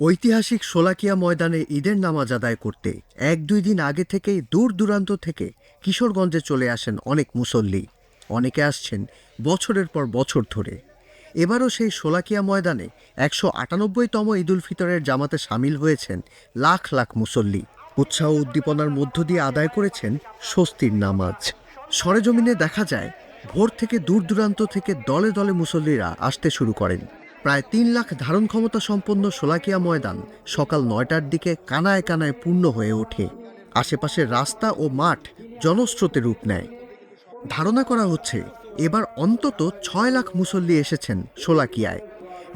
ঐতিহাসিক শোলাকিয়া ময়দানে ঈদের নামাজ আদায় করতে এক দুই দিন আগে থেকেই দূর দূরান্ত থেকে কিশোরগঞ্জে চলে আসেন অনেক মুসল্লি। অনেকে আসছেন বছরের পর বছর ধরে। এবারও সেই শোলাকিয়া ময়দানে একশো আটানব্বইতম ঈদুল ফিতরের জামাতে সামিল হয়েছেন লাখ লাখ মুসল্লি। উৎসাহ উদ্দীপনার মধ্য দিয়ে আদায় করেছেন স্বস্তির নামাজ। সরেজমিনে দেখা যায়, ভোর থেকে দূর দূরান্ত থেকে দলে দলে মুসল্লিরা আসতে শুরু করেন। প্রায় তিন লাখ ধারণ ক্ষমতা সম্পন্ন শোলাকিয়া ময়দান সকাল নয়টার দিকে কানায় কানায় পূর্ণ হয়ে ওঠে। আশেপাশের রাস্তা ও মাঠ জনস্রোতে রূপ নেয়। ধারণা করা হচ্ছে, এবার অন্তত ছয় লাখ মুসল্লি এসেছেন শোলাকিয়ায়।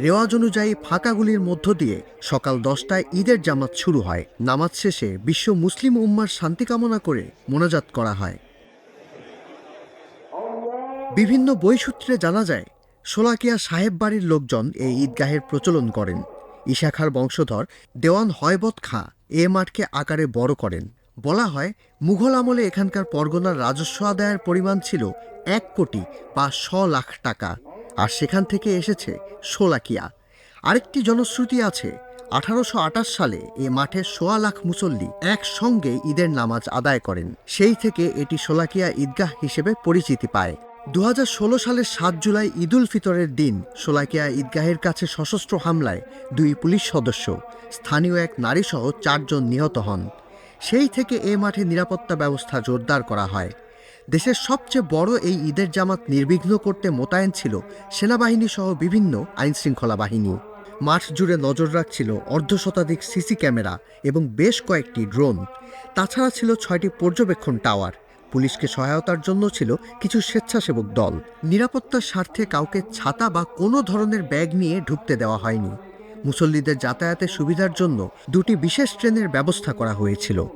রেওয়াজ অনুযায়ী ফাঁকাগুলির মধ্য দিয়ে সকাল দশটায় ঈদের জামাত শুরু হয়। নামাজ শেষে বিশ্ব মুসলিম উম্মার শান্তি কামনা করে মোনাজাত করা হয়। বিভিন্ন বইসূত্রে জানা যায় শোলাকিয়া সাহেব বাড়ির লোকজন এই ঈদগাহের প্রচলন করেন। ইশাখার বংশধর দেওয়ান হয়বত খাঁ এ মাঠকে আকারে বড় করেন। বলা হয়, মুঘল আমলে এখানকার পরগনার রাজস্ব আদায়ের পরিমাণ ছিল এক কোটি বা শ লাখ টাকা, আর সেখান থেকে এসেছে শোলাকিয়া। আরেকটি জনশ্রুতি আছে, আঠারোশো আটাশ সালে এ মাঠে সোয়া লাখ মুসল্লি একসঙ্গে ঈদের নামাজ আদায় করেন। সেই থেকে এটি শোলাকিয়া ঈদগাহ হিসেবে পরিচিতি পায়। দু হাজার ষোলো সালের সাত জুলাই ঈদুল ফিতরের দিন শোলাকিয়া ঈদগাহের কাছে সশস্ত্র হামলায় দুই পুলিশ সদস্য, স্থানীয় এক নারীসহ চারজন নিহত হন। সেই থেকে এ মাঠে নিরাপত্তা ব্যবস্থা জোরদার করা হয়। দেশের সবচেয়ে বড় এই ঈদের জামাত নির্বিঘ্ন করতে মোতায়েন ছিল সেনাবাহিনী সহ বিভিন্ন আইনশৃঙ্খলা বাহিনী। মাঠ জুড়ে নজর রাখছিল অর্ধশতাধিক সিসি ক্যামেরা এবং বেশ কয়েকটি ড্রোন। তাছাড়া ছিল ছয়টি পর্যবেক্ষণ টাওয়ার। পুলিশকে সহায়তার জন্য ছিল কিছু স্বেচ্ছাসেবক দল। নিরাপত্তার স্বার্থে কাউকে ছাতা বা কোনো ধরনের ব্যাগ নিয়ে ঢুকতে দেওয়া হয়নি। মুসল্লিদের যাতায়াতের সুবিধার জন্য দুটি বিশেষ ট্রেনের ব্যবস্থা করা হয়েছিল।